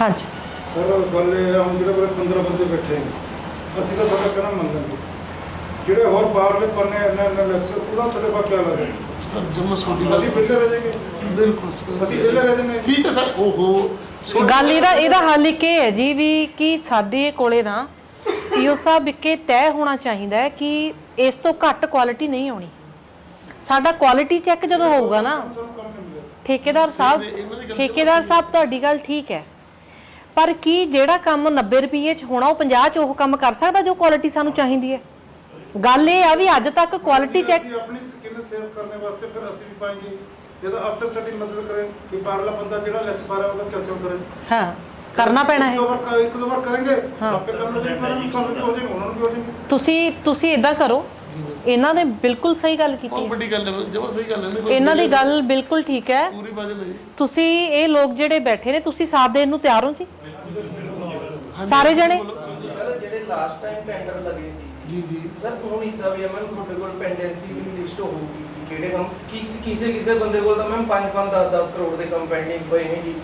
ਹਾਂਜੀ। ਸਰ ਗੱਲ ਇਹ ਆ ਹੁਣ ਜਿਹੜੇ ਕੋਲ 15 ਬੰਦੇ ਬੈਠੇ ਨੇ ਅਸੀਂ ਤਾਂ ਤੁਹਾਡਾ ਕਹਿਣਾ ਮੰਨ ਲੈਂਦੇ। ਜਿਹੜੇ ਹੋਰ ਬਾਹਰਲੇ ਪੰਨੇ ਇੰਨੇ ਇੰਨੇ ਲੈਸ ਉਹਦਾ ਤੁਹਾਡੇ ਪਾ ਕਿਆ ਲੱਗਦਾ ਸਰ ਜਮਾ ਛੋਟੀ ਗੱਲ ਅਸੀਂ ਬਿੱਲੇ ਰਹਿ ਜਾਏਗੇ ਬਿਲਕੁਲ ਸਰ। ਅਸੀਂ ਵਿਹਲੇ ਰਹਿ ਜਾਂਦੇ ਹਾਂ। ਠੀਕ ਹੈ ਸਰ ਓਹੋ। ਛੋਟੀ ਗੱਲ ਇਹਦਾ ਇਹਦਾ ਹੱਲ ਇੱਕ ਇਹ ਹੈ ਜੀ ਵੀ ਕਿ ਸਾਡੇ ਕੋਲੇ ਨਾ ਪੀਓ ਸਾਹਿਬ ਇੱਕੇ ਤੈਅ ਹੋਣਾ ਚਾਹੀਦਾ ਹੈ ਕਿ ਇਸ ਤੋਂ ਘੱਟ ਕੁਆਲਿਟੀ ਨਹੀਂ ਆਉਣੀ। ਸਾਡਾ ਕੁਆਲਿਟੀ ਚੈੱਕ ਜਦੋਂ ਹੋਊਗਾ ਨਾ ਸਾਨੂੰ ਠੇਕੇਦਾਰ ਸਾਹਿਬ ਠੇਕੇਦਾਰ ਸਾਹਿਬ ਤੁਹਾਡੀ ਗੱਲ ਠੀਕ ਹੈ। ਪਰ ਕੀ ਜਿਹੜਾ ਕੰਮ 90 ਰੁਪਏ ਚ ਹੋਣਾ ਉਹ 50 ਚ ਉਹ ਕੰਮ ਕਰ ਸਕਦਾ ਜੋ ਕੁਆਲਿਟੀ ਸਾਨੂੰ ਚਾਹੀਦੀ ਹੈ? ਗੱਲ ਇਹ ਆ ਵੀ ਅੱਜ ਤੱਕ ਕੁਆਲਿਟੀ ਚੈੱਕ ਆਪਣੀ ਸਕਿਨ ਸੇਵ ਕਰਨ ਵਾਸਤੇ ਫਿਰ ਅਸੀਂ ਵੀ ਪਾਈਏ ਜਦੋਂ ਅਫਸਰ ਸਾਡੀ ਮਦਦ ਕਰੇ ਕਿ ਬਾਹਰਲਾ ਬੰਦਾ ਜਿਹੜਾ ਲੈਸ 12 ਉਹਦਾ ਕੈਂਸਲ ਕਰੇ? ਹਾਂ ਕਰਨਾ ਪੈਣਾ ਹੈ। ਇੱਕ ਦੋ ਵਾਰ ਕਰਾਂਗੇ ਆਪੇ ਕਰਨਾ ਚਾਹੀਦਾ ਸਾਨੂੰ ਹੋ ਜਾਏਗਾ ਉਹਨਾਂ ਨੂੰ ਵੀ ਹੋ ਜਾਏਗਾ। ਤੁਸੀਂ ਤੁਸੀਂ ਇਦਾਂ ਕਰੋ ਇਹਨਾਂ ਨੇ ਬਿਲਕੁਲ ਸਹੀ ਗੱਲ ਕੀਤੀ ਬਹੁਤ ਹੈ। ਵੱਡੀ ਗੱਲ ਹੈ ਜਮਾ ਸਹੀ ਗੱਲ ਹੈ ਨਹੀਂ, ਇਹਨਾਂ ਦੀ ਗੱਲ ਬਿਲਕੁਲ ਠੀਕ ਹੈ। ਪੂਰੀ ਬਾਤ ਨਹੀਂ। ਤੁਸੀਂ ਇਹ ਲੋਕ ਜਿਹੜੇ ਬੈਠੇ ਨੇ ਤੁਸੀਂ ਸਾਥ ਦੇਣ ਨੂੰ ਤਿਆਰ ਹੋ ਜੀ? ਸਾਰੇ ਜਣੇ? ਸਰ ਜਿਹੜੇ ਲਾਸਟ ਟਾਈਮ ਟੈਂਡਰ ਲੱਗੇ ਸੀ ਜੀ ਜੀ। ਸਰ ਹੁਣ ਇਦਾਂ ਵੀ ਹੈ ਮੈਮ ਤੁਹਾਡੇ ਕੋਲ ਪੈਂਡੈਂਸੀ ਦੀ ਲਿਸਟ ਹੋਊਗੀ ਕਿ ਕਿਹੜੇ ਕੰਮ ਕਿਸ ਕਿਸੇ ਕਿਸੇ ਬੰਦੇ ਕੋਲ ਤਾਂ ਮੈਮ 5 5 10 10 ਕਰੋੜ ਦੇ ਕੰਮ ਪੈਂਡਿੰਗ ਪਏ ਨੇ ਜੀ।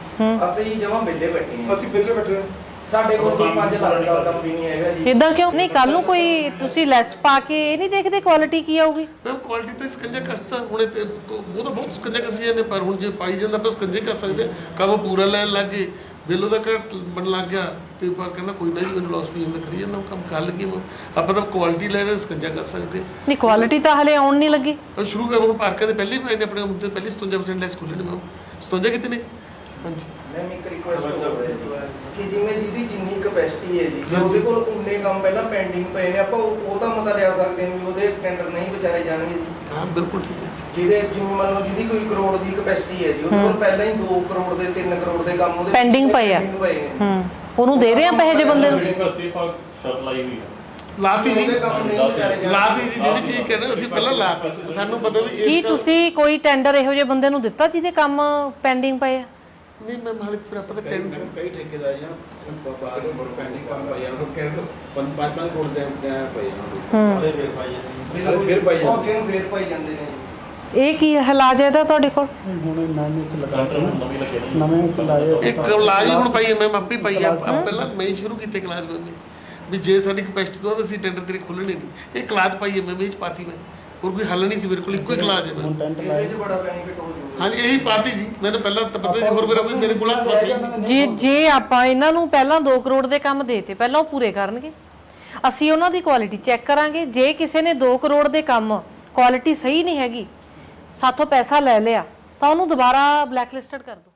ਅਸੀਂ ਜਮਾ ਬਿੱਲੇ ਬੈਠੇ ਹਾਂ ਅਸੀਂ ਵਿਹਲੇ ਬੈਠੇ ਹਾਂ। ਸਾਡੇ ਕੋਲ ਕੋਈ 5 ਲੱਖ ਦਾ ਕੰਮ ਵੀ ਨਹੀਂ ਹੈਗਾ ਜੀ। ਇਦਾਂ ਕਿਉਂ? ਨਹੀਂ ਕੱਲ ਨੂੰ ਕੋਈ ਤੁਸੀਂ ਲੈਸ ਪਾ ਕੇ ਇਹ ਨਹੀਂ ਦੇਖਦੇ ਕੁਆਲਿਟੀ ਕੀ ਆਊਗੀ? ਮੈਮ ਕੁਆਲਿਟੀ ਤਾਂ ਸਕੰਜਾ ਕਸਤਾ ਹੁਣੇ ਤੇ ਉਹ ਤਾਂ ਬਹੁਤ ਸਕੰਜਾ ਕਸੀ ਜਾਂਦੇ ਪਰ ਹੁਣ ਜੇ ਪਾਈ ਜਾਂਦਾ ਬਸ ਸਕੰਜੇ ਕਰ ਸਕਦੇ। ਕੰਮ ਪੂਰਾ ਲੈਣ ਲੱਗ ਗਏ ਬਿੱਲੋ ਦਾ ਘਟ ਬਣ ਲੱਗ ਗਿਆ ਤੇ ਪਰ ਕਹਿੰਦਾ ਕੋਈ ਨਾ ਜੀ ਮੈਨੂੰ ਲਾਸ ਵੀ ਜਾਂਦਾ ਕਰੀ ਜਾਂਦਾ ਉਹ ਕੰਮ ਕਰ ਹੁਣ। ਆਪਾਂ ਤਾਂ ਕੁਆਲਿਟੀ ਲੈ ਰਹੇ ਸਕੰਜਾ ਕਰ ਸਕਦੇ ਨਹੀਂ ਕੁਆਲਿਟੀ ਤਾਂ ਹਲੇ ਆਉਣ ਨਹੀਂ ਲੱਗੀ। ਉਹ ਸ਼ੁਰੂ ਕਰ ਹੁਣ ਪਾਰਕਾਂ ਦੇ ਪਹਿਲੇ ਹੀ ਪਏ ਨੇ ਆਪਣੇ ਤੇ ਪਹਿਲੇ 57% ਲੈਸ ਖੁੱਲੇ ਨੇ ਮੈਮ 57 ਕਿਤੇ ਨੇ? ਹਾਂਜੀ। ਮੈਮ ਇੱਕ ਰਿਕੁਐਸਟ ਹੋ ਰਹੀ ਹੈ ਕਿ ਜਿਵੇਂ ਜਿਹਦੀ ਜਿੰਨੀ ਕਪੈਸਿਟੀ ਹੈ ਜੀ ਜੇ ਉਹਦੇ ਕੋਲ ਉਨੇ ਕੰਮ ਪਹਿਲਾਂ ਪੈਂਡਿੰਗ ਪਏ ਨੇ ਆਪਾਂ ਉਹ ਉਹ ਤਾਂ ਮਤਾ ਲਿਆ ਸਕਦੇ ਹਾਂ ਵੀ ਉਹਦੇ ਟੈਂਡਰ ਨਹੀਂ ਵਿਚਾਰੇ ਜਾਣਗੇ ਜੀ। ਹਾਂ ਬਿਲਕੁਲ ਠੀਕ ਹੈ। ਜਿਹਦੇ ਜਿਵੇਂ ਮੰਨ ਲਓ ਜਿਹਦੀ ਕੋਈ ਕਰੋੜ ਦੀ ਕਪੈਸਿਟੀ ਹੈ ਜੀ ਉਹਦੇ ਕੋਲ ਪਹਿਲਾਂ ਹੀ 2 ਕਰੋੜ ਦੇ 3 ਕਰੋੜ ਦੇ ਕੰਮ ਉਹਦੇ Pending ਪਏ ਆ। pending ਪਏ ਨੇ। ਹੂੰ। ਉਹਨੂੰ ਦੇ ਰਹੇ ਆ ਪੈਸੇ ਜੇ ਬੰਦੇ ਨੂੰ? ਯੂਨੀਵਰਸਿਟੀ ਫਾਰ ਸ਼ਰਤ ਲਾਈ ਹੋਈ ਹੈ ਲਾਤੀ ਜੀ। ਉਹਦੇ ਕੰਮ ਨਹੀਂ ਵਿਚਾਰੇ ਜਾਣਗੇ। ਲਾਤੀ ਜੀ ਜਿਹੜੀ ਚੀਜ਼ ਕਹਿੰਦੇ ਅਸੀਂ ਪਹਿਲਾਂ ਲਾਤੀ। ਸਾਨੂੰ ਪਤਾ ਵੀ ਕੀ ਇਸ ਤੁਸੀਂ ਕੋਈ ਟੈਂਡਰ ਇਹੋ ਜਿਹੇ ਬੰਦੇ ਨੂੰ ਦਿੱਤਾ ਜਿਹਦੇ ਕੰਮ ਪੈਂਡਿੰਗ ਪਏ ਆ? ਨਹੀਂ ਮੈਂ ਹਾਲੇ ਫਿਰ ਆਪਾਂ ਤਾਂ ਟੈਂਡਰ ਕਈ ਠੇਕੇਦਾਰ ਜਾਂ ਬਾਹਰ ਦੇ ਪੈਂਡਿੰਗ ਕੰਮ ਪਈ ਉਹਨਾਂ ਨੂੰ ਕਹਿੰਦੇ ਪੰਜ ਪੰਜ ਪੰਜ ਕਰੋੜ ਦੇ ਦੇ ਪਈ ਉਹਨਾਂ ਨੂੰ। ਬਿੱਲ ਫਿਰ ਪਾਈ ਜਾਂਦੇ। ਉਹ ਨੂੰ ਫੇਰ ਪਾਈ ਜਾਂਦੇ ਨੇ। ਜੀ ਇਹ ਕੀ ਹਲਾਜ ਹੈ ਇਹਦਾ ਤੁਹਾਡੇ ਕੋਲ? ਹੁਣ ਨਵੇਂ ਚ ਲਗਾ ਕੰਟਰ ਕੇ ਨਵੀਂ ਲੱਗੇ ਨੇ। ਨਵੇਂ ਚ ਲਾਏ ਇੱਕ ਕਲਾਸ ਹੁਣ ਪਾਈ ਹੈ ਮੈਂ ਆਪੇ ਪਾਈ ਆ। ਪਹਿਲਾਂ ਮੈਂ ਹੀ ਸ਼ੁਰੂ ਕੀਤੇ ਕਲਾਸ ਮੈਂ ਵੀ। ਜੇ ਸਾਡੀ ਕਪੈਸਿਟੀ ਤੋਂ ਅਸੀਂ ਟੈਂਡਰ ਤੇਰੇ ਖੋਲਣੇ ਨਹੀਂ। ਇਹ ਕਲਾਸ ਪਾਈ ਹੈ ਮੈਂ ਵਿੱਚ ਪਾਤੀ ਮੈਂ। ਹੋਰ ਕੋਈ ਹੱਲ ਨਹੀਂ ਸੀ ਮੇਰੇ ਕੋਲ ਇੱਕੋ ਹੀ ਕਲਾਸ ਹੈ ਮੈਂ। ਇਹਦੇ 'ਚ ਬੜਾ ਬੈਨੀਫਿਟ ਹੋ ਹਾਂਜੀ ਇਹੀ ਪਾਤੀ ਜੀ। ਮੈਨੂੰ ਪਹਿਲਾਂ ਤਾਂ ਪਤਾ ਸੀ ਹੋਰ ਮੇਰਾ ਕੋਈ ਮੇਰੇ ਕੋਲ ਹੱਥ ਪਾਸੇ। ਜੇ ਜੇ ਆਪਾਂ ਇਹਨਾਂ ਨੂੰ ਪਹਿਲਾਂ 2 ਕਰੋੜ ਦੇ ਕੰਮ ਦੇਤੇ ਪਹਿਲਾਂ ਉਹ ਪੂਰੇ ਕਰਨਗੇ। ਅਸੀਂ ਉਹਨਾਂ ਦੀ ਕੁਆਲਿਟੀ ਚੈੱਕ ਕਰਾਂਗੇ। ਜੇ ਕਿਸੇ ਨੇ 2 ਕਰੋੜ ਦੇ ਕੰਮ ਕੁਆਲਿਟੀ ਸਹੀ ਨਹੀਂ ਹੈਗੀ ਸਾਥੋਂ ਪੈਸਾ ਲੈ ਲਿਆ ਤਾਂ ਉਹਨੂੰ ਦੁਬਾਰਾ ਬਲੈਕਲਿਸਟਡ ਕਰ ਦਿਓ।